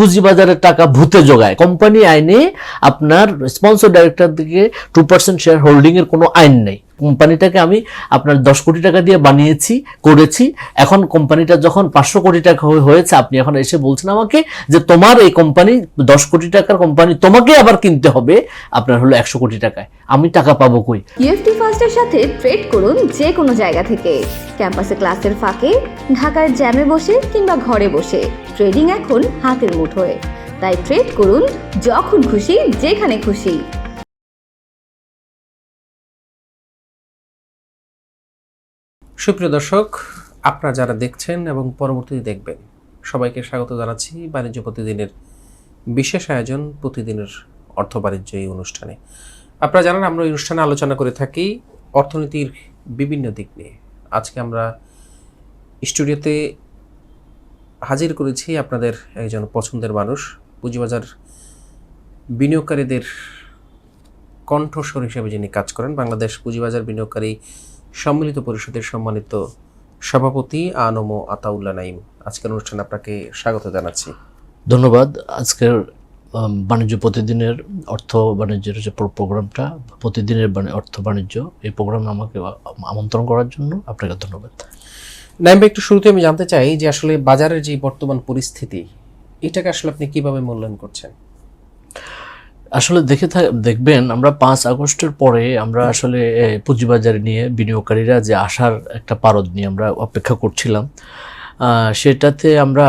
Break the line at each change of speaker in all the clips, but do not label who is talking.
পুঁজিবাজারের টাকা ভূতে জোগায়। কোম্পানি আইনে আপনার স্পন্সর ডাইরেক্টর থেকে টু পার্সেন্ট শেয়ার হোল্ডিং এর কোনো আইন নেই। কোম্পানিটাকে আমি আপনার দশ কোটি টাকা দিয়ে বানিয়েছি, করেছি। এখন কোম্পানিটা যখন পাঁচশো কোটি টাকা হয়েছে, আপনি এখন এসে বলছেন আমাকে যে তোমার এই কোম্পানি, দশ কোটি টাকার কোম্পানি তোমাকে আবার কিনতে হবে, আপনার হলো একশো কোটি টাকায়। আমি টাকা পাবো কই?
ইউএফটি ফার্স্টের সাথে ট্রেড করুন যে কোনো জায়গা থেকে। ক্যাম্পাসে ক্লাসের ফাঁকে, ঢাকার জ্যামে বসে কিংবা ঘরে বসে। ট্রেডিং এখন হাতের মুঠোয়। তাই ট্রেড করুন যখন খুশি, যেখানে খুশি।
সুপ্রিয় দর্শক, আপনারা যারা দেখছেন এবং পরবর্তীতে দেখবেন, সবাইকে স্বাগত জানাচ্ছি বাণিজ্য প্রতিদিনের বিশেষ আয়োজন, প্রতিদিনের অর্থ বাণিজ্য এই অনুষ্ঠানে। আপনারা জানেন, আমরা এই অনুষ্ঠানে আলোচনা করে থাকি অর্থনীতির বিভিন্ন দিক নিয়ে। আজকে আমরা স্টুডিওতে হাজির করেছি আপনাদের একজন পছন্দের মানুষ, পুঁজিবাজার বিনিয়োগকারীদের কণ্ঠস্বর হিসেবে যিনি কাজ করেন, বাংলাদেশ পুঁজিবাজার বিনিয়োগকারী সম্মিলিত পরিষদের সম্মানিত সভাপতি আনম আতাউল্লাহ নাইম আজকের অনুষ্ঠানে আপনাকে স্বাগত জানাচ্ছি।
ধন্যবাদ। আজকের বাণিজ্য প্রতিদিনের অর্থ বাণিজ্যের যে প্রো- প্রোগ্রামটা প্রতিদিনের অর্থ বাণিজ্য এই প্রোগ্রামে আমাকে আমন্ত্রণ করার জন্য আপনাকে ধন্যবাদ।
নাইম ভাই, একটু শুরুতে আমি জানতে চাই যে আসলে বাজারের যে বর্তমান পরিস্থিতি এটাকে আসলে আপনি কীভাবে মূল্যায়ন করছেন?
আসলে দেখে দেখবেন আমরা পাঁচ আগস্টের পরে আমরা আসলে পুঁজিবাজারে নিয়ে বিনিয়োগকারীরা যে আসার একটা পারদ নিয়ে আমরা অপেক্ষা করছিলাম সেটাতে আমরা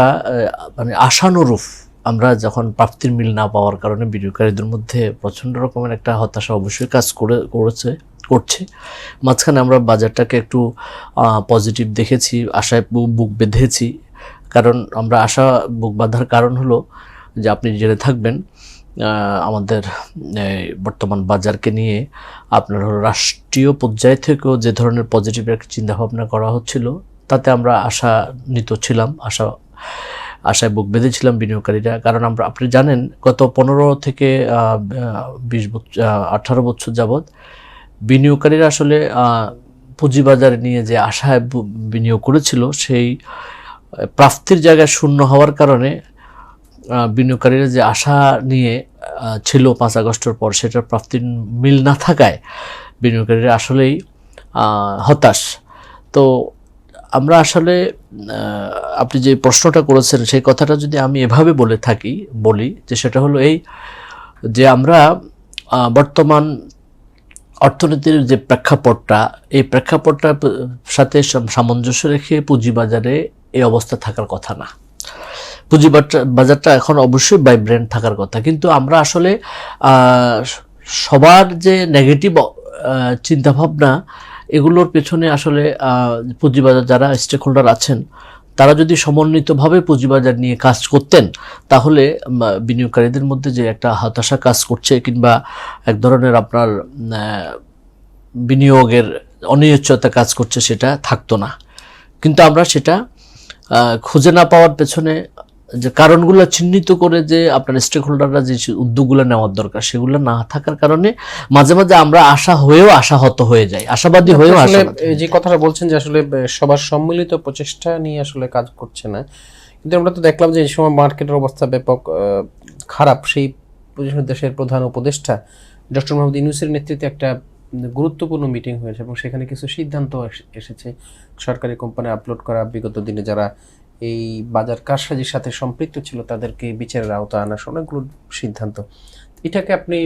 মানে আশানুরূপ আমরা যখন প্রাপ্তির মিল না পাওয়ার কারণে বিনিয়োগকারীদের মধ্যে প্রচণ্ড রকমের একটা হতাশা অবশ্যই কাজ করে, করেছে, করছে। মাঝখানে আমরা বাজারটাকে একটু পজিটিভ দেখেছি, আশায় বুক বেঁধেছি। কারণ আমরা আশা, বুক বাঁধার কারণ হলো যে আপনি জেনে থাকবেন আমাদের বর্তমান বাজারকে নিয়ে আপনার রাষ্ট্রীয় পর্যায় থেকেও যে ধরনের পজিটিভ একটা চিন্তাভাবনা করা হচ্ছিল, তাতে আমরা আশা নিত ছিলাম, আশা, আশায় বুক বেঁধেছিলাম বিনিয়োগকারীরা। কারণ আমরা, আপনি জানেন, গত পনেরো থেকে বিশ বছর আঠারো বছর যাবৎ বিনিয়োগকারীরা আসলে পুঁজিবাজার নিয়ে যে আশায় বিনিয়োগ করেছিল, সেই প্রাপ্তির জায়গায় শূন্য হওয়ার কারণে বিনিয়োগকারীরা যে আশা নিয়ে ছিল পাঁচ আগস্টের পর, সেটার প্রাপ্তির মিল না থাকায় বিনিয়োগকারীরা আসলেই হতাশ। তো আমরা আসলে আপনি যে প্রশ্নটা করেছেন, সেই কথাটা যদি আমি এভাবে বলে থাকি, বলি, যে সেটা হলো এই যে আমরা বর্তমান অর্থনীতির যে প্রেক্ষাপটটা, এই প্রেক্ষাপটটার সাথে সামঞ্জস্য রেখে পুঁজিবাজারে এই অবস্থা থাকার কথা না। পুঁজিবাজারটা বাজারটা এখন অবশ্যই ভাইব্রেন্ট থাকার কথা। কিন্তু আমরা আসলে সবার যে নেগেটিভ চিন্তাভাবনা, এগুলোর পেছনে আসলে পুঁজিবাজার যারা স্টেক হোল্ডার আছেন, তারা যদি সমন্বিতভাবে পুঁজিবাজার নিয়ে কাজ করতেন, তাহলে বিনিয়োগকারীদের মধ্যে যে একটা হতাশা কাজ করছে, কিংবা এক ধরনের আপনার বিনিয়োগের অনিশ্চয়তা কাজ করছে, সেটা থাকতো না। কিন্তু আমরা সেটা খুঁজে না পাওয়ার পেছনে যে কারণগুলো চিহ্নিত করে যে আপনার স্টেক হোল্ডাররা যে উদ্যোগগুলো নেওয়ার দরকার সেগুলো না থাকার কারণে মাঝে মাঝে আমরা আশা হয়েও আশাহত হয়ে যাই আশাবাদী হয়েও
আসলে যে কথাটা বলছেন যে আসলে সবার সম্মিলিত প্রচেষ্টা নিয়ে আসলে কাজ করছে না। কিন্তু আমরা তো দেখলাম যে এই সময় মার্কেটের অবস্থা ব্যাপক খারাপ। সেই দেশের প্রধান উপদেষ্টা ডক্টর মোহাম্মদ ইউনুসের নেতৃত্বে একটা গুরুত্বপূর্ণ মিটিং হয়েছে এবং সেখানে কিছু সিদ্ধান্ত এস- এসেছে। সরকারি কোম্পানি আপলোড করা বিগত দিনে যারা এই বাজার কারসাজির সাথে সম্পৃক্ত ছিল তাদেরকে বিচারের আওতায় আনা অনেকগুলো সিদ্ধান্ত। এটাকে আপনি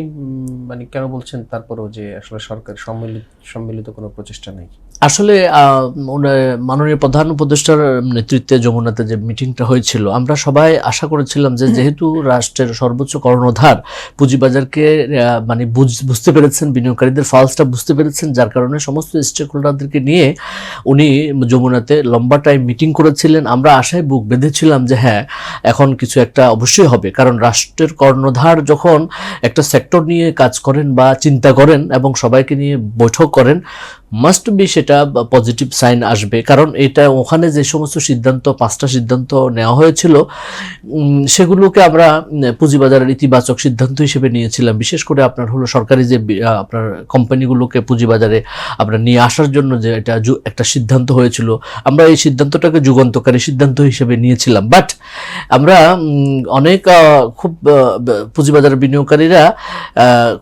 মানে কেন বলছেন? তারপরেও যে আসলে সরকার সম্মিলিত সম্মিলিত কোনো প্রচেষ্টা নেই।
আসলে মাননীয় প্রধান উপদেষ্টার নেতৃত্বে যমুনাতে যে মিটিংটা হয়েছিল আমরা সবাই আশা করেছিলাম যে যেহেতু রাষ্ট্রের সর্বোচ্চ কর্ণধার পুঁজিবাজারকে মানে বুঝ- বুঝতে পেরেছেন বিনিয়োগকারীদের ফালসটা বুঝতে পেরেছেন যার কারণে সমস্ত স্টেক হোল্ডারদেরকে নিয়ে উনি যমুনাতে লম্বা টাইম মিটিং করেছিলেন। আমরা আশায় বুক বেঁধেছিলাম যে হ্যাঁ এখন কিছু একটা অবশ্যই হবে। কারণ রাষ্ট্রের কর্ণধার যখন একটা সেক্টর নিয়ে কাজ করেন বা চিন্তা করেন এবং সবাইকে নিয়ে বৈঠক করেন মাস্ট বি সেটা পজিটিভ সাইন আসবে। কারণ এটা ওখানে যে সমস্ত সিদ্ধান্ত, পাঁচটা সিদ্ধান্ত নেওয়া হয়েছিল সেগুলোকে আমরা পুঁজিবাজারের ইতিবাচক সিদ্ধান্ত হিসেবে নিয়েছিলাম। বিশেষ করে আপনার হলো সরকারি যে আপনার কোম্পানিগুলোকে পুঁজিবাজারে আপনার নিয়ে আসার জন্য যে এটা একটা সিদ্ধান্ত হয়েছিল, আমরা এই সিদ্ধান্তটাকে যুগান্তকারী সিদ্ধান্ত হিসেবে নিয়েছিলাম। বাট আমরা অনেক খুব পুঁজিবাজারের বিনিয়োগকারীরা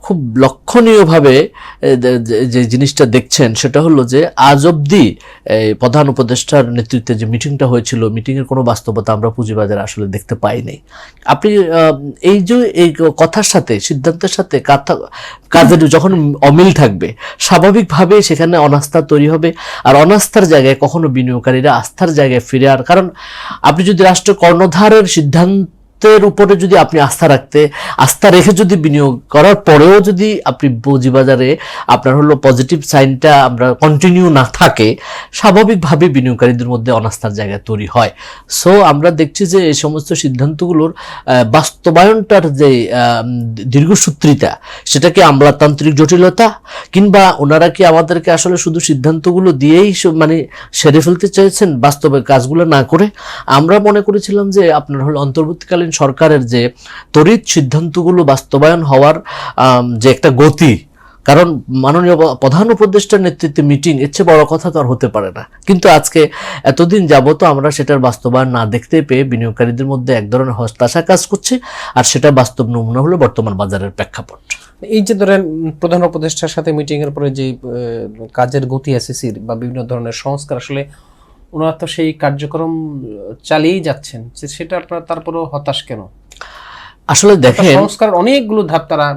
খুব লক্ষণীয়ভাবে যে জিনিসটা দেখছেন সেটা হলো যে আজ অবধি প্রধান উপদেষ্টার নেতৃত্বে যে মিটিংটা হয়েছিল, মিটিংয়ের কোনো বাস্তবতা আমরা পুঁজিবাজারে আসলে দেখতে পাইনি। আপনি এই যে এই কথার সাথে, সিদ্ধান্তের সাথে কাথা- কাজের যখন অমিল থাকবে স্বাভাবিকভাবে সেখানে অনাস্থা তৈরি হবে। আর অনাস্থার জায়গায় কখনো বিনিয়োগকারীরা আস্থার জায়গায় ফিরে আর, কারণ আপনি যদি রাষ্ট্র কর্ণধারের সিদ্ধান্তের উপরে যদি আপনি আস্থা রাখতে, আস্থা রেখে যদি বিনিয়োগ করার পরেও যদি আপনি পুঁজিবাজারে আপনার হলো পজিটিভ সাইনটা আমরা কন্টিনিউ না থাকে স্বাভাবিকভাবে বিনিয়োগকারীদের মধ্যে অনাস্থার জায়গা তৈরি হয়। সো আমরা দেখছি যে এই সমস্ত সিদ্ধান্তগুলোর বাস্তবায়নটার যে দীর্ঘসূত্রিতা সেটা কি আমলাতান্ত্রিক জটিলতা, কিংবা ওনারা কি আমাদেরকে আসলে শুধু সিদ্ধান্তগুলো দিয়েই মানে সেরে ফেলতে চাইছেন বাস্তবে কাজগুলো না করে? আমরা মনে করেছিলাম যে আপনার হলো অন্তর্বর্তীকালীন সরকারের যে তড়িৎ সিদ্ধান্তগুলো বাস্তবায়ন হওয়ার যে একটা গতি, কারণ মাননীয় প্রধান উপদেষ্টার নেতৃত্বে মিটিং, এর চেয়ে বড় কথা তো আর হতে পারে না। কিন্তু আজকে এতদিন যাবত আমরা সেটার বাস্তবায়ন না দেখতে পেয়ে বিনিয়োগকারীদের মধ্যে এক ধরনের হতাশা কাজ করছে, আর সেটা বাস্তব নমুনা হলো বর্তমান বাজারের প্রেক্ষাপট।
এই যে ধরেন প্রধান উপদেষ্টার সাথে মিটিং এর পরে যে কাজের গতি এসএসির বা বিভিন্ন ধরনের সংস্কার, আসলে ওনারা তো সেই কার্যক্রম চালিয়েই যাচ্ছেন। যে সেটা আপনার তারপরেও হতাশ কেন?
আসলে দেখেন
সংস্কার অনেকগুলো ধাপ তারা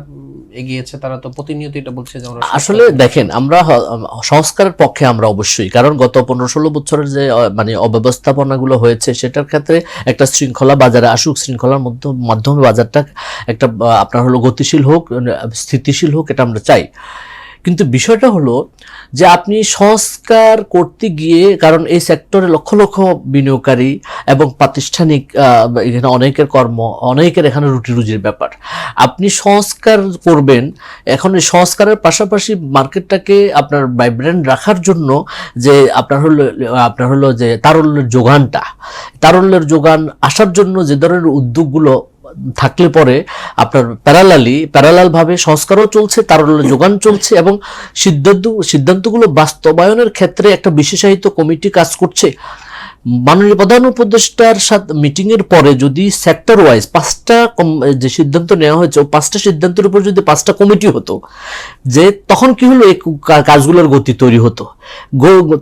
এগিয়েছে তারা তো প্রতিনিয়ত এটা বলছে যে আমরা
আসলে দেখেন আমরা সংস্কারের পক্ষে আমরা অবশ্যই কারণ গত পনেরো ষোলো বছরের যে মানে অব্যবস্থাপনাগুলো হয়েছে সেটার ক্ষেত্রে একটা শৃঙ্খলা বাজারে আসুক শৃঙ্খলার মধ্য- মাধ্যমে বাজারটা একটা আপনার হলো গতিশীল হোক স্থিতিশীল হোক এটা আমরা চাই। কিন্তু বিষয়টা হলো যে আপনি সংস্কার করতে গিয়ে, কারণ এই সেক্টরে লক্ষ লক্ষ বিনিয়োগকারী এবং প্রাতিষ্ঠানিক এখানে অনেকের কর্ম, অনেকের এখানে রুটি রুজির ব্যাপার। আপনি সংস্কার করবেন, এখন এই সংস্কারের পাশাপাশি মার্কেটটাকে আপনার ভাইব্রেন্ট রাখার জন্য যে আপনার হলো আপনার হলো যে তারল্যের যোগানটা, তারল্যের যোগান আসার জন্য যে ধরনের উদ্যোগগুলো থাকলে পরে আপনার প্যারালালি, প্যারালালভাবে সংস্কারও চলছে তার যোগান চলছে এবং সিদ্ধান্ত, সিদ্ধান্তগুলো বাস্তবায়নের ক্ষেত্রে একটা বিশেষায়িত কমিটি কাজ করছে। মাননীয় প্রধান উপদেষ্টার সাথে মিটিংয়ের পরে যদি সেক্টর ওয়াইজ পাঁচটা যে সিদ্ধান্ত নেওয়া হয়েছে পাঁচটা সিদ্ধান্তের উপর যদি পাঁচটা কমিটি হতো, যে তখন কি হলো এই কাজগুলোর গতি তৈরি হতো?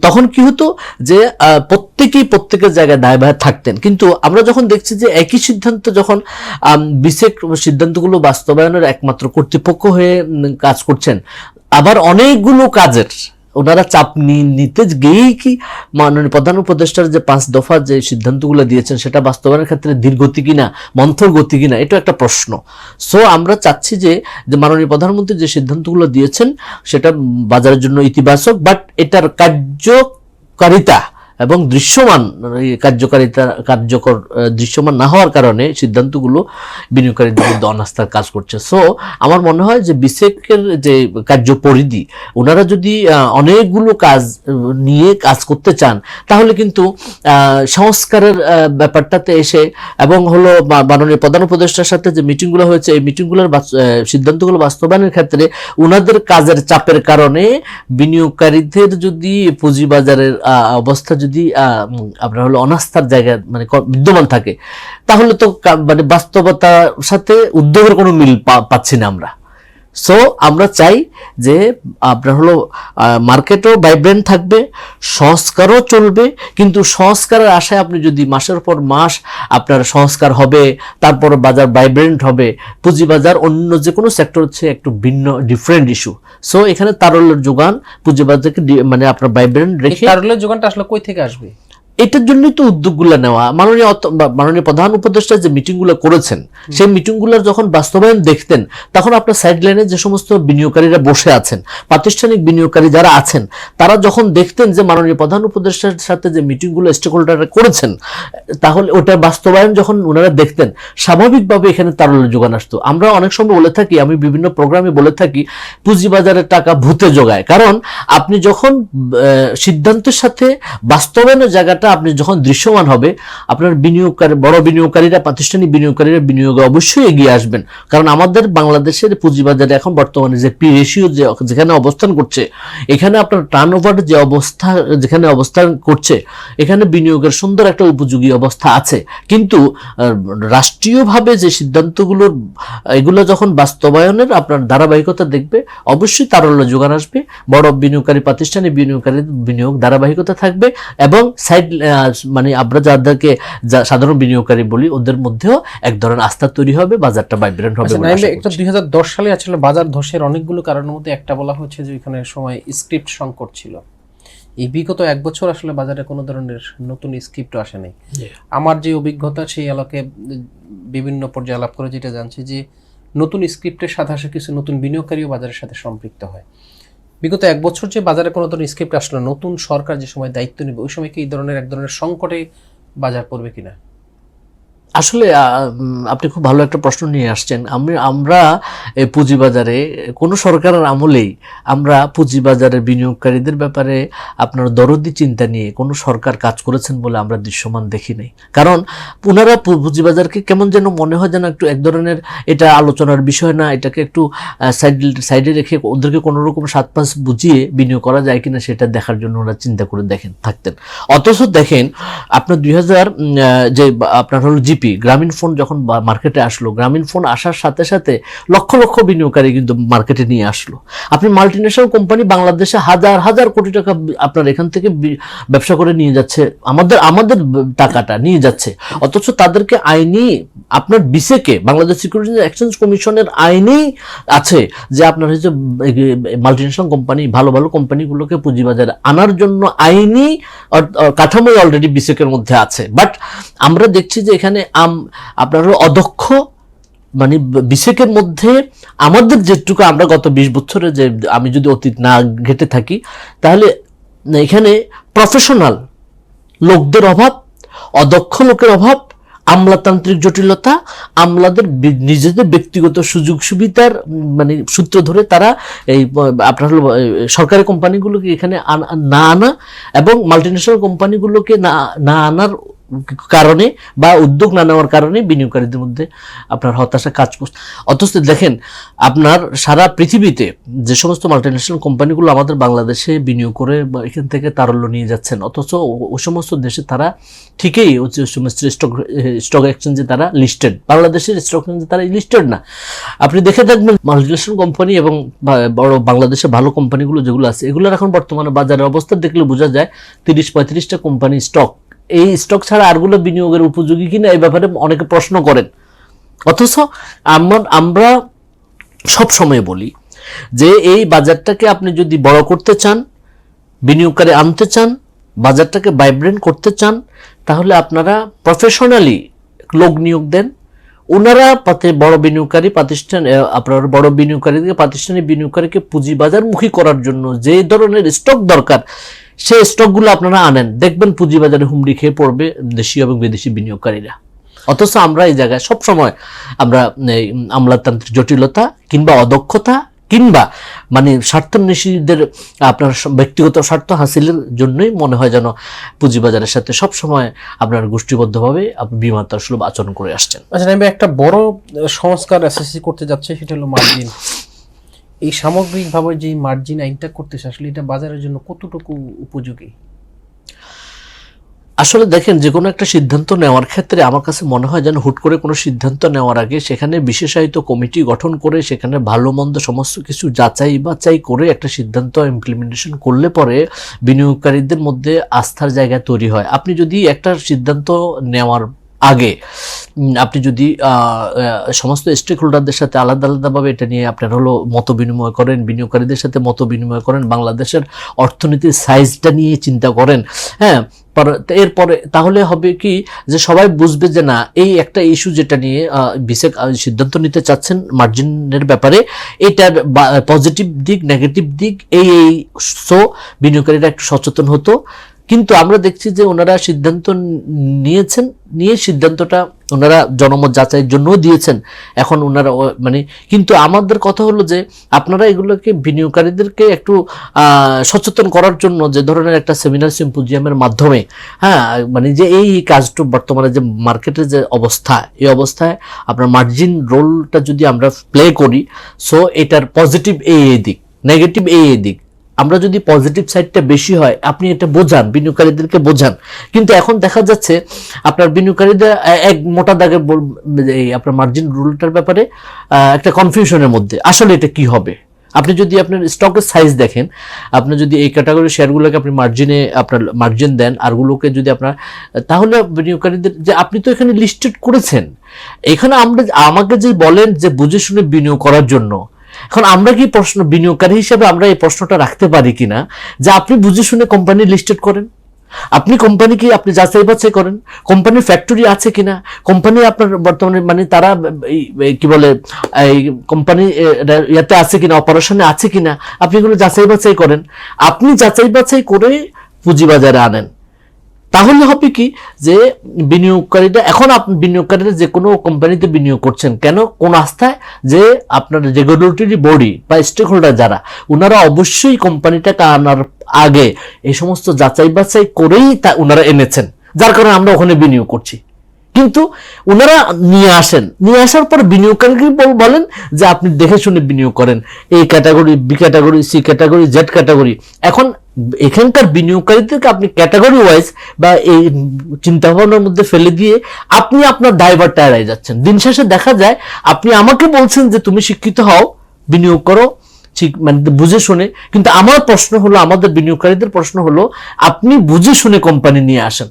তখন কি হতো যে প্রত্যেকেই প্রত্যেকের জায়গায় দায়ভার থাকতেন। কিন্তু আমরা যখন দেখছি যে একই সিদ্ধান্ত যখন বিশেষ সিদ্ধান্তগুলো বাস্তবায়নের একমাত্র কর্তৃপক্ষ হয়ে কাজ করছেন, আবার অনেকগুলো কাজের ওনারা চাপ নিতে গিয়েই কি মাননীয় প্রধান উপদেষ্টার যে পাঁচ দফা যে সিদ্ধান্তগুলো দিয়েছেন, সেটা বাস্তবায়নের ক্ষেত্রে ধীরগতি কিনা, মন্থর গতি কিনা, এটা একটা প্রশ্ন। সো আমরা চাচ্ছি যে মাননীয় প্রধানমন্ত্রী যে সিদ্ধান্তগুলো দিয়েছেন, সেটা বাজারের জন্য ইতিবাচক বাট এটার কার্যকারিতা এবং দৃশ্যমান কার্যকারিতা, কার্যকর দৃশ্যমান না হওয়ার কারণে সিদ্ধান্তগুলো বিনিয়োগকারীদের মধ্যে অনাস্থার কাজ করছে। সো আমার মনে হয় যে বিসেকের যে কার্যপরিধি ওনারা যদি অনেকগুলো কাজ নিয়ে কাজ করতে চান, তাহলে কিন্তু সংস্কারের ব্যাপারটাতে এসে এবং হলো মাননীয় প্রধান উপদেষ্টার সাথে যে মিটিংগুলো হয়েছে, এই মিটিংগুলোর সিদ্ধান্তগুলো বাস্তবায়নের ক্ষেত্রে ওনাদের কাজের চাপের কারণে বিনিয়োগকারীদের যদি পুঁজিবাজারের অবস্থা যদি আপনার হলো অনাস্থার জায়গা মানে বিদ্যমান থাকে, তাহলে তো মানে বাস্তবতার সাথে উদ্যোগের কোনো মিল পাচ্ছি না আমরা। সো আমরা চাই যে, আপনার হলো মার্কেটও ভাইব্রেন্ট থাকবে, সংস্কারও চলবে, কিন্তু সংস্কারের আশায় আপনি যদি মাসের পর মাস আপনার সংস্কার হবে, তারপর বাজার ভাইব্রেন্ট হবে, পুঁজিবাজার অন্য যে কোনো সেক্টর হচ্ছে একটু ভিন্ন ডিফারেন্ট ইস্যু সো এখানে তারল্যের যোগান পুঁজিবাজারকে মানে আপনার ভাইব্রেন্ট রেখে
তারলের যোগানটা আসলে কই থেকে আসবে?
এটার জন্যই তো উদ্যোগগুলো নেওয়া। মাননীয় মাননীয় প্রধান উপদেষ্টা যে মিটিংগুলো করেছেন সেই মিটিংগুলোর যখন বাস্তবায়ন দেখতেন তখন আপনার সাইড লাইনে যে সমস্ত বিনিয়োগকারীরা বসে আছেন প্রাতিষ্ঠানিক বিনিয়োগকারী যারা আছেন তারা যখন দেখতেন যে মাননীয় প্রধান উপদেষ্টার সাথে যে মিটিংগুলো স্টেক হোল্ডাররা করেছেন তাহলে ওটার বাস্তবায়ন যখন ওনারা দেখতেন স্বাভাবিকভাবে এখানে তারল্য যোগান আসতো। আমরা অনেক সময় বলে থাকি আমি বিভিন্ন প্রোগ্রামে বলে থাকি পুঁজিবাজারের টাকা ভূতে যোগায় কারণ আপনি যখন সিদ্ধান্তের সাথে বাস্তবায়নের জায়গাটা আপনি যখন দৃশ্যমান হবে, আপনার বিনিয়োগকারী, বড় বিনিয়োগকারীরা, প্রাতিষ্ঠানিক বিনিয়োগকারীরা বিনিয়োগে অবশ্যই এগিয়ে আসবেন। কারণ আমাদের বাংলাদেশের পুঁজিবাজারে এখন বর্তমানে যে পি রেশিও যে যেখানে অবস্থান করছে, এখানে আপনার টার্ন ওভার যে অবস্থা, যেখানে অবস্থান করছে, এখানে বিনিয়োগের সুন্দর একটা উপযোগী অবস্থা আছে। কিন্তু রাষ্ট্রীয়ভাবে যে সিদ্ধান্তগুলোর, এগুলো যখন বাস্তবায়নের আপনার ধারাবাহিকতা দেখবে, অবশ্যই তারল্য যোগান আসবে। বড় বিনিয়োগকারী, প্রাতিষ্ঠানিক বিনিয়োগকারী বিনিয়োগ ধারাবাহিকতা থাকবে এবং সাইড মানে আমরা যাদেরকে সাধারণ বিনিয়োগকারী বলি ওদের মধ্যেও এক ধরনের আস্থা তৈরি হবে বাজারটা ভাইব্রেন্ট হবে
আচ্ছা, একটা দুই হাজার দশ সালে আসলে বাজার ধসের অনেকগুলো কারণের মধ্যে একটা বলা হচ্ছে যে এখানে সময় স্ক্রিপ্ট সংকট ছিল। এই বিগত এক বছর আসলে বাজারে কোনো ধরনের নতুন স্ক্রিপ্ট আসে নাই। আমার যে অভিজ্ঞতা সেই আলোকে বিভিন্ন পর্যায়ে আলাপ করে যেটা জানছি যে নতুন স্ক্রিপ্টের সাথে আসে কিছু নতুন বিনিয়োগকারীও বাজারের সাথে সম্পৃক্ত হয়। বিগত এক বছর যে বাজারে কোনো ধরনের স্ক্রিপ্ট আসলো, নতুন সরকার যে সময় দায়িত্ব নেবে, ওই সময় কি এই ধরনের, এক ধরনের সংকটে বাজার পড়বে কিনা?
আসলে আপনি খুব ভালো একটা প্রশ্ন নিয়ে আসছেন। আমি, আমরা পুঁজিবাজারে, কোনো সরকারের আমলেই আমরা পুঁজিবাজারের বিনিয়োগকারীদের ব্যাপারে আপনার দরদি চিন্তা নিয়ে কোনো সরকার কাজ করেছেন বলে আমরা দৃশ্যমান দেখি নাই। কারণ ওনারা পু- পুঁজিবাজারকে কেমন যেন মনে হয় যেন একটু এক ধরনের এটা আলোচনার বিষয় না, এটাকে একটু সাইড, সাইডে রেখে ওদেরকে কোনো রকম সাত পাঁচ বুঝিয়ে বিনিয়োগ করা যায় কিনা সেটা দেখার জন্য ওরা চিন্তা করে দেখেন, থাকতেন। অথচ দেখেন, আপনার দুই হাজার যে, আপনার হলো জিপি গ্রামীণ ফোন যখন মার্কেটে আসলো গ্রামীণ ফোন আসার সাথে সাথে লক্ষ লক্ষ বিনিয়োগকারী কিন্তু মার্কেটে নিয়ে আসলো। আপনি মাল্টিনেশনাল কোম্পানি বাংলাদেশে হাজার হাজার কোটি টাকা আপনার এখান থেকে ব্যবসা করে নিয়ে যাচ্ছে। আমাদের আমাদের টাকাটা নিয়ে যাচ্ছে। অথচ তাদেরকে আইনি আপনার বিসেকে বাংলাদেশ সিকিউরিটি এক্সচেঞ্জ কমিশনের আইনেই আছে যে আপনার হচ্ছে মাল্টিনেশনাল কোম্পানি ভালো ভালো কোম্পানিগুলোকে পুঁজিবাজারে আনার জন্য আইনি কাঠামোই অলরেডি বিসেকের মধ্যে আছে। বাট আমরা দেখছি যে এখানে আপনার অদক্ষ মানে ব- বিসেকের মধ্যে আমাদের যেটুকু আমরা গত বিশ বছরে যে আমি যদি অতীত না ঘেটে থাকি, তাহলে এখানে প্রফেশনাল লোকদের অভাব, অদক্ষ লোকের অভাব, আমলাতান্ত্রিক জটিলতা, আমলাদের নিজেদের ব্যক্তিগত সুযোগ সুবিধার মানে সূত্র ধরে তারা এই আপনার হলো সরকারি কোম্পানিগুলোকে এখানে না আনা এবং মাল্টিনেশনাল কোম্পানিগুলোকে না না আনার কারণে বা উদ্যোগ না নেওয়ার কারণে বিনিয়োগকারীদের মধ্যে আপনার হতাশা কাজ করছে। অথচ দেখেন, আপনার সারা পৃথিবীতে যে সমস্ত মাল্টিনেশনাল কোম্পানিগুলো আমাদের বাংলাদেশে বিনিয়োগ করে বা এখান থেকে তারল্য নিয়ে যাচ্ছেন, অথচ ওই সমস্ত দেশে তারা ঠিকই সমস্ত স্টক স্টক এক্সচেঞ্জে তারা লিস্টেড বাংলাদেশের স্টক এক্সচেঞ্জে তারা লিস্টেড না। আপনি দেখে থাকবেন মাল্টিনেশনাল কোম্পানি এবং বড় বাংলাদেশে ভালো কোম্পানিগুলো যেগুলো আছে, এগুলোর এখন বর্তমানে বাজারের অবস্থা দেখলে বোঝা যায়, তিরিশ পঁয়ত্রিশটা কোম্পানি স্টক এই স্টক ছাড়া আরগুলো বিনিয়োগের উপযোগী কিনা এই ব্যাপারে অনেকে প্রশ্ন করেন। অথচ আমার সব সময় বলি যে এই বাজারটাকে আপনি যদি বড় করতে চান, বিনিয়োগকারী আনতে চান, বাজারটাকে ভাইব্রেন্ট করতে চান, তাহলে আপনারা প্রফেশনালি লোক নিয়োগ দেন। ওনারা পাতে বড় বিনিয়োগকারী প্রতিষ্ঠান আপনার বড় বিনিয়োগকারীকে প্রাতিষ্ঠানিক বিনিয়োগকারীকে পুঁজিবাজারমুখী করার জন্য যে ধরনের স্টক দরকার সেই স্টকগুলো আপনারা আনেন। দেখবেন পুঁজিবাজারে হুমড়ি খেয়ে পড়বে দেশীয় এবং বিদেশি বিনিয়োগকারীরা। অথচ আমরা এই জায়গায় সব সময় আমরা আমলাতান্ত্রিক জটিলতা কিংবা অদক্ষতা কিংবা মানে স্বার্থান্বেষীদের, আপনার ব্যক্তিগত স্বার্থ হাসিলের জন্যই মনে হয় যেন পুঁজিবাজারের সাথে সব সময় আপনার গোষ্ঠীবদ্ধভাবে আপনি বিমাতার সুলভ আচরণ করে আসছেন।
আচ্ছা আমি একটা বড় সংস্কার এসএসসি করতে যাচ্ছে, সেটা হলো মার্জিন এই সামগ্রিকভাবে যে মার্জিন আইনটা করতেছে, আসলে এটা বাজারের জন্য কতটুকু উপযোগী?
আসলে দেখেন, যে কোনো একটা সিদ্ধান্ত নেওয়ার ক্ষেত্রে আমার কাছে মনে হয় যেন হুট করে কোনো সিদ্ধান্ত নেওয়ার আগে সেখানে বিশেষায়িত কমিটি গঠন করে সেখানে ভালো মন্দ সমস্ত কিছু যাচাই বাছাই করে একটা সিদ্ধান্ত ইমপ্লিমেন্টেশন করলে পরে বিনিয়োগকারীদের মধ্যে আস্থার জায়গা তৈরি হয়। আপনি যদি একটা সিদ্ধান্ত নেওয়ার আগে। আপনি যদি সমস্ত স্টেক হোল্ডারদের সাথে আলাদা আলাদাভাবে এটা নিয়ে আপনার হলো মত বিনিময় করেন, বিনিয়োগকারীদের সাথে মত বিনিময় করেন, বাংলাদেশের অর্থনীতির সাইজটা নিয়ে চিন্তা করেন হ্যাঁ? পর- এরপরে তাহলে হবে কি যে সবাই বুঝবে যে না, এই একটা ইস্যু যেটা নিয়ে বিশেষ সিদ্ধান্ত নিতে চাচ্ছেন মার্জিনের ব্যাপারে এটার পজিটিভ দিক নেগেটিভ দিক, এই এই সো বিনিয়োগকারীরা একটু সচেতন হতো। কিন্তু আমরা দেখছি যে ওনারা সিদ্ধান্ত নিয়েছেন, নিয়ে সিদ্ধান্তটা ওনারা জনমত যাচাইয়ের জন্যও দিয়েছেন। এখন ওনারা মানে কিন্তু আমাদের কথা হলো যে আপনারা এগুলোকে বিনিয়োগকারীদেরকে একটু সচেতন করার জন্য যে ধরনের একটা সেমিনার সিম্পোজিয়ামের মাধ্যমে হ্যাঁ মানে যে এই কাজটা বর্তমানে যে মার্কেটের যে অবস্থা, এই অবস্থায় আপনার মার্জিন রোলটা যদি আমরা প্লে করি সো এটার পজিটিভ এই দিক নেগেটিভ এই দিক আমরা যদি পজিটিভ সাইডটা বেশি হয়, আপনি এটা বোঝান, বিনিয়োগকারীদেরকে বোঝান। কিন্তু এখন দেখা যাচ্ছে, আপনার বিনিয়োগকারীদের এক মোটা দাগে আপনার মার্জিন রুলটার ব্যাপারে একটা কনফিউশনের মধ্যে। আসলে এটা কি হবে? আপনি যদি আপনার স্টকের সাইজ দেখেন, আপনি যদি এই ক্যাটাগরি শেয়ারগুলোকে আপনি মার্জিনে আপনার মার্জিন দেন আরগুলোকে যদি আপনার, তাহলে বিনিয়োগকারীদের, যে আপনি তো এখানে লিস্টেড করেছেন। এখানে আমরা আমাকে যে বলেন যে বুঝে শুনে বিনিয়োগ করার জন্য এখন আমরা কি প্রশ্ন বিনিয়োগকারী হিসেবে আমরা এই প্রশ্নটা রাখতে পারি কিনা? যে আপনি বুঝে শুনে কোম্পানি লিস্টেড করেন। আপনি কোম্পানি কি আপনি যাচাই বাছাই করেন? কোম্পানির ফ্যাক্টরি আছে কিনা? কোম্পানি আপনার বর্তমানে মানে তারা কি বলে, এই কোম্পানি ইয়াতে আছে কিনা অপারেশনে আছে কিনা? আপনি এগুলো যাচাই বাছাই করেন। আপনি যাচাই বাছাই করে পুঁজিবাজারে আনেন। তাহলে হবে কি যে বিনিয়োগকারীরা, এখন বিনিয়োগকারীরা যে কোনো কোম্পানিতে বিনিয়োগ করছেন, কেন? কোন আস্থায়? যে আপনার রেগুলেটরি বডি বা স্টেক হোল্ডার যারা ওনারা অবশ্যই কোম্পানিটাকে আনার আগে এই সমস্ত যাচাই বাছাই করেই তা ওনারা এনেছেন। যার কারণে আমরা ওখানে বিনিয়োগ করছি। কিন্তু ওনারা নিয়ে আসেন। নিয়ে আসার পর বিনিয়োগকারীকে বল- বলেন যে আপনি দেখে শুনে বিনিয়োগ করেন। A category, B category, C category, Z category. এখন এখানকার বিনিয়োগকারীদেরকে আপনি ক্যাটাগরি ওয়াইজ বা এই চিন্তা ভাবনার মধ্যে ফেলে দিয়ে আপনি আপনার দায়ভারটা এড়াই যাচ্ছেন। দিন শেষে দেখা যায় আপনি আমাকে বলছেন যে তুমি শিক্ষিত হও, বিনিয়োগ করো, ঠিক মানে বুঝে শুনে। কিন্তু আমার প্রশ্ন হলো, আমাদের বিনিয়োগকারীদের প্রশ্ন হলো, আপনি বুঝে শুনে কোম্পানি নিয়ে আসেন।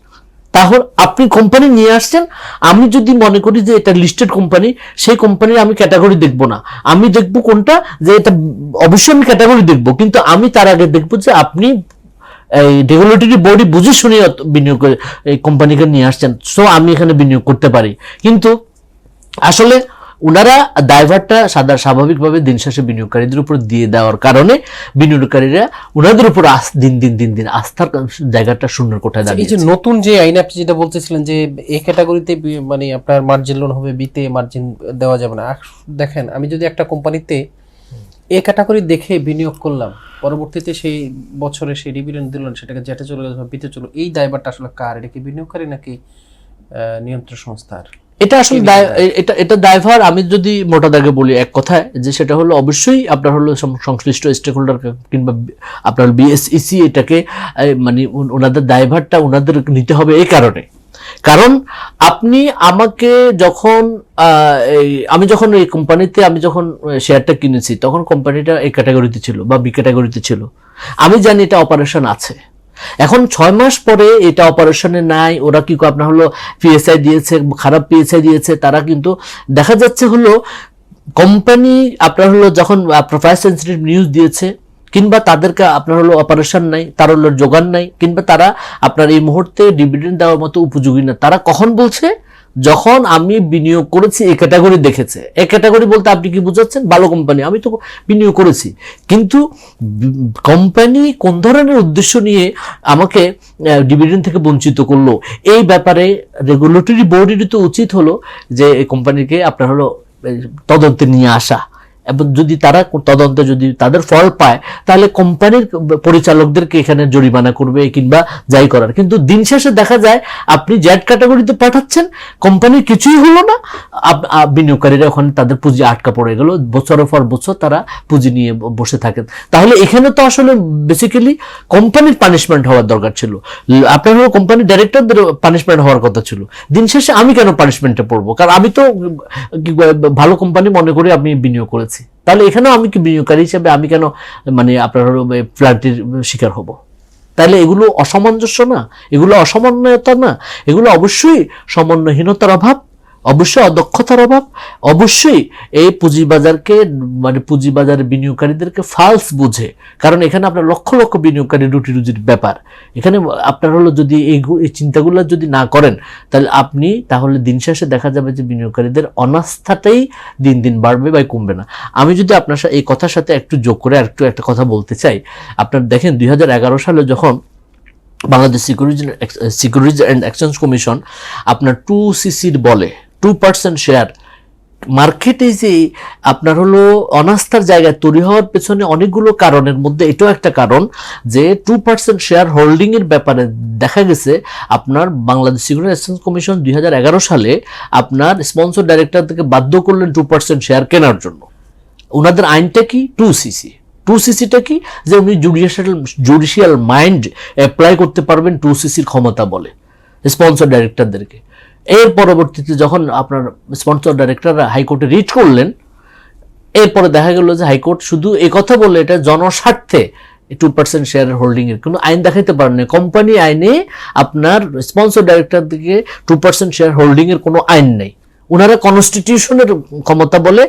তাহলে আপনি কোম্পানি নিয়ে আসছেন, আমি যদি মনে করি যে এটা লিস্টেড কোম্পানি সেই কোম্পানির আমি ক্যাটাগরি দেখব না। আমি দেখব কোনটা, যে এটা অবশ্যই আমি ক্যাটাগরি দেখব, কিন্তু আমি তার আগে দেখব যে আপনি এই রেগুলেটরি বডি বুঝে শুনে বিনিয়োগ করে এই কোম্পানিকে নিয়ে আসছেন। সো আমি এখানে বিনিয়োগ করতে পারি। কিন্তু আসলে ওনারা দায়ভারটা সাদা স্বাভাবিকভাবে দিন শেষে বিনিয়োগকারীদের উপর দিয়ে দেওয়ার কারণে বিনিয়োগকারীরা ওনাদের উপর দিন দিন দিন দিন আস্থার জায়গাটা শূন্যের কোঠায়
আচ্ছা, এই
দাঁড়িয়ে
যে নতুন যে আইন আপনি যেটা বলতেছিলেন যে এ ক্যাটাগরিতে মানে আপনার মার্জিন লোন হবে বিতে মার্জিন দেওয়া যাবে না। দেখেন আমি যদি একটা কোম্পানিতে এ ক্যাটাগরি দেখে বিনিয়োগ করলাম পরবর্তীতে সেই বছরে সেই ডিভিডেন্ড দিল সেটাকে জেটে চলে গেল বিতে চলো এই দায়ভারটা আসলে কার? এটা কি বিনিয়োগকারী নাকি নিয়ন্ত্রণ সংস্থার?
এটা আসলে এটা এটা দায়ভার। আমি যদি মোটা দাগে বলি এক কথায় যে সেটা হলো অবশ্যই আপনার হলো সংশ্লিষ্ট স্টেক হোল্ডার কিংবা আপনার বিএসইসি এটাকে মানে ওনাদের দায়ভারটা ওনাদের নিতে হবে এই কারণে। কারণ আপনি আমাকে যখন আমি যখন এই কোম্পানিতে আমি যখন শেয়ারটা কিনেছি তখন কোম্পানিটা এই ক্যাটাগরিতে ছিল বা বি ক্যাটাগরিতে ছিল। আমি জানি এটা অপারেশন আছে। এখন ছয় মাস পরে এটা অপারেশনে নাই, ওরা কি আপনার হলো পিএসআই দিয়েছে, খারাপ পিএসআই দিয়েছে, তারা কিন্তু দেখা যাচ্ছে হলো কোম্পানি আপনার হলো যখন প্রোফাইল সেন্সিটিভ নিউজ দিয়েছে, কিংবা তাদেরকে আপনার হলো অপারেশন নাই, তার হলো যোগান নাই, কিংবা তারা আপনার এই মুহূর্তে ডিভিডেন্ট দেওয়ার মতো উপযোগী না, তারা কখন বলছে? যখন আমি বিনিয়োগ করেছি এই ক্যাটাগরি দেখেছে। এই ক্যাটাগরি বলতে আপনি কি বুঝাচ্ছেন? ভালো কোম্পানি আমি তো বিনিয়োগ করেছি। কিন্তু কোম্পানি কোন ধরনের উদ্দেশ্য নিয়ে আমাকে ডিভিডেন্ড থেকে বঞ্চিত করল? এই ব্যাপারে রেগুলেটরি বোর্ডেরই তো উচিত হলো যে, এই কোম্পানিকে আপনার হলো তদন্তে নিয়ে আসা। এবং যদি তারা তদন্তে যদি তাদের ফল পায়, তাহলে কোম্পানির পরিচালকদেরকে এখানে জরিমানা করবে কিংবা যাই করার। কিন্তু দিন শেষে দেখা যায়, আপনি জ্যাড ক্যাটাগরিতে পাঠাচ্ছেন কোম্পানির কিছুই হলো না। বিনিয়োগকারীরা ওখানে তাদের পুঁজি আটকা পড়ে গেল। বছরের পর বছর তারা পুঁজি নিয়ে বসে থাকেন। তাহলে এখানে তো আসলে বেসিক্যালি কোম্পানির পানিশমেন্ট হওয়ার দরকার ছিল। আপনার হলো কোম্পানির ডাইরেক্টরদের পানিশমেন্ট হওয়ার কথা ছিল। দিন শেষে আমি কেন পানিশমেন্টে পড়ব? কারণ আমি তো ভালো কোম্পানি মনে করি আমি বিনিয়োগ করেছি তাহলে এখানেও আমি কি বিনিয়োগকারী হিসাবে আমি কেন মানে আপনার প্ল্যান্টের শিকার হব? তাহলে এগুলো অসামঞ্জস্য না? এগুলো অসমন্বয়তা না? এগুলো অবশ্যই সমন্বয়হীনতার অভাব। অবশ্যই অদক্ষতার অভাব, অবশ্যই এই পুঁজিবাজারকে মানে পুঁজিবাজারের বিনিয়োগকারীদেরকে ফালস বুঝে। কারণ এখানে আপনার লক্ষ লক্ষ বিনিয়োগকারী রুটি রুজির ব্যাপার। এখানে আপনার হলো যদি এই চিন্তাগুলো যদি না করেন, তাহলে আপনি তাহলে দিন শেষে দেখা যাবে যে বিনিয়োগকারীদের অনাস্থাটাই দিন দিন বাড়বে বা কমবে না। আমি যদি আপনার সাথে এই কথার সাথে একটু যোগ করে একটু একটা কথা বলতে চাই, আপনার দেখেন দুই হাজার এগারো সালে যখন Bangladesh security security and exchange commission আপনার টু সিসির বলে টু পার্সেন্ট শেয়ার মার্কেটে যে আপনার হলো অনাস্থার জায়গায় তৈরি হওয়ার পেছনে অনেকগুলো কারণের মধ্যে এটাও একটা কারণ যে টু পার্সেন্ট শেয়ার হোল্ডিং এর ব্যাপারে দেখা গেছে আপনার বাংলাদেশ সিকিউরিটি এক্সচেঞ্জ কমিশন দুই হাজার এগারো সালে আপনার স্পন্সর ডাইরেক্টর থেকে বাধ্য করলেন টু পার্সেন্ট শেয়ার কেনার জন্য। ওনাদের আইনটা কি? টু সিসি টু সিসিটা কি? যে উনি জুডিশিয়াল জুডিশিয়াল মাইন্ড অ্যাপ্লাই করতে পারবেন টু সিসির ক্ষমতা বলে স্পন্সর ডাইরেক্টরদেরকে এর পরবর্তীতে যখন আপনার স্পন্সর ডাইরেক্টররা হাইকোর্টে রিট করলেন, এরপরে দেখা গেল যে হাইকোর্ট শুধু এই কথা বলে এটা জনস্বার্থে টু পার্সেন্ট শেয়ার হোল্ডিং এর কোনো আইন দেখাইতে পারেন না কোম্পানি আইনে আপনার স্পন্সর ডাইরেক্টর দিকে টু পার্সেন্ট শেয়ার হোল্ডিং এর কোনো আইন নেই। ওনারা কনস্টিটিউশনের ক্ষমতা বলে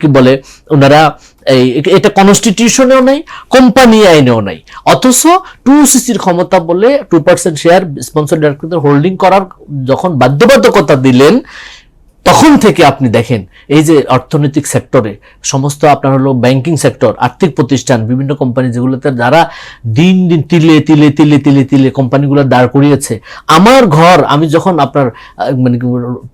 কি বলে ওনারা এই, এটা কনস্টিটিউশনেও নাই কোম্পানি আইনেও নাই। অথচ টু সিসির ক্ষমতা বলে টু পার্সেন্ট শেয়ার স্পন্সর ডাইরেক্টরদের হোল্ডিং করার যখন বাধ্যবাধকতা দিলেন, তখন থেকে আপনি দেখেন এই যে অর্থনৈতিক সেক্টরে সমস্ত আপনার হলো ব্যাংকিং সেক্টর আর্থিক প্রতিষ্ঠান, বিভিন্ন কোম্পানি যেগুলোতে যারা দিন দিন তিলে তিলে তিলে তিলে তিলে কোম্পানিগুলো দাঁড় করিয়েছে। আমার ঘর, আমি যখন আপনার মানে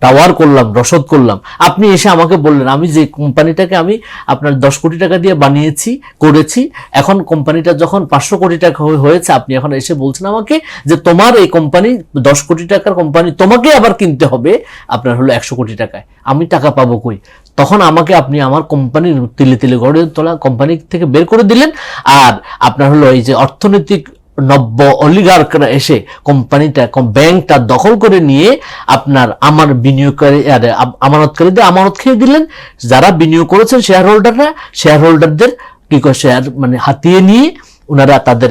টাওয়ার করলাম, রসদ করলাম, আপনি এসে আমাকে বললেন, আমি যে কোম্পানিটাকে আমি আপনার দশ কোটি টাকা দিয়ে বানিয়েছি, করেছি, এখন কোম্পানিটা যখন পাঁচশো কোটি টাকা হয়েছে, আপনি এখন এসে বলছেন আমাকে যে তোমার এই কোম্পানি দশ কোটি টাকার কোম্পানি তোমাকে আবার কিনতে হবে, আপনার হলো একশো কোটি টাকায়। আমি টাকা পাবো কই? তখন আমাকে আপনি আমার কোম্পানির তিলে তিলে গড়ে তোলা কোম্পানি থেকে বের করে দিলেন। আর আপনার হলো এই যে অর্থনৈতিক নব্য অলিগার্করা এসে কোম্পানিটা ব্যাংকটা দখল করে নিয়ে আপনার আমার বিনিয়োগকারী আরে, আম- আমানতকারীদের আমানত খেয়ে দিলেন। যারা বিনিয়োগ করেছেন শেয়ার হোল্ডাররা শেয়ার হোল্ডারদের কি শেয়ার মানে হাতিয়ে নিয়ে ওনারা তাদের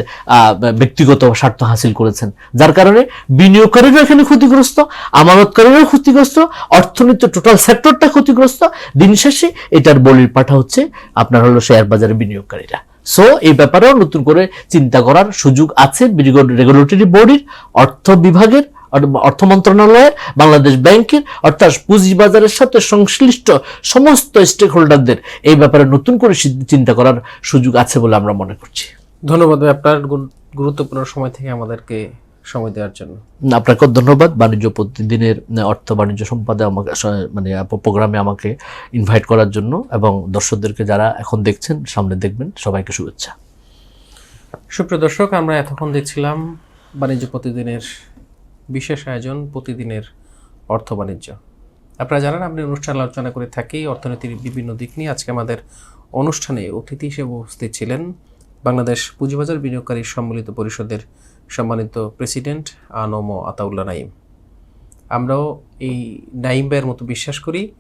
ব্যক্তিগত স্বার্থ হাসিল করেছেন। যার কারণে বিনিয়োগকারীরা এখানে ক্ষতিগ্রস্ত, আমানতকারীরাও ক্ষতিগ্রস্ত, অর্থনীতি টোটাল সেক্টরটা ক্ষতিগ্রস্ত। দিন শেষে এটার বলির পাঠা হচ্ছে আপনার হলো শেয়ার বাজারে বিনিয়োগকারীরা। সো এই ব্যাপারেও নতুন করে চিন্তা করার সুযোগ আছে রেগুলেটরি বডির অর্থ বিভাগের অর- অর্থ মন্ত্রণালয়ের, বাংলাদেশ ব্যাংকের, অর্থাৎ পুঁজিবাজারের সাথে সংশ্লিষ্ট সমস্ত স্টেক হোল্ডারদের এই ব্যাপারে নতুন করে চিন্তা করার সুযোগ আছে বলে আমরা মনে করছি।
ধন্যবাদ আপনার গুরুত্বপূর্ণ সময় থেকে আমাদেরকে সময় দেওয়ার জন্য।
আপনাকে ধন্যবাদ। বাণিজ্য প্রতিদিনের অর্থ বাণিজ্য সম্পাদে আমাকে মানে প্রোগ্রামে আমাকে ইনভাইট করার জন্য এবং দর্শকদেরকে যারা এখন দেখছেন সামনে দেখবেন সবাইকে শুভেচ্ছা।
সুপ্রিয় দর্শক আমরা এতক্ষণ দেখছিলাম বাণিজ্য প্রতিদিনের বিশেষ আয়োজন প্রতিদিনের অর্থ বাণিজ্য। আপনারা জানেন আপনি অনুষ্ঠান আলোচনা করে থাকি অর্থনীতির বিভিন্ন দিক নিয়ে। আজকে আমাদের অনুষ্ঠানে অতিথি হিসেবে উপস্থিত ছিলেন বাংলাদেশ পুঁজিবাজার বিনিয়োগকারী সম্মিলিত পরিষদের সম্মানিত প্রেসিডেন্ট আনম আতাউল্লাহ নাইম আমরাও এই নাইম ভাইয়ের মতো বিশ্বাস করি,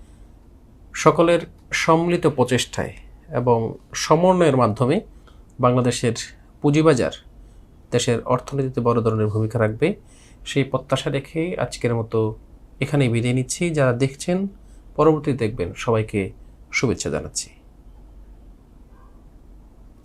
সকলের সম্মিলিত প্রচেষ্টায় এবং সমন্বয়ের মাধ্যমে বাংলাদেশের পুঁজিবাজার দেশের অর্থনীতিতে বড় ধরনের ভূমিকা রাখবে। সেই প্রত্যাশা রেখে আজকের মতো এখানেই বিদায় নিচ্ছি। যারা দেখছেন পরবর্তী দেখবেন। সবাইকে শুভেচ্ছা জানাচ্ছি।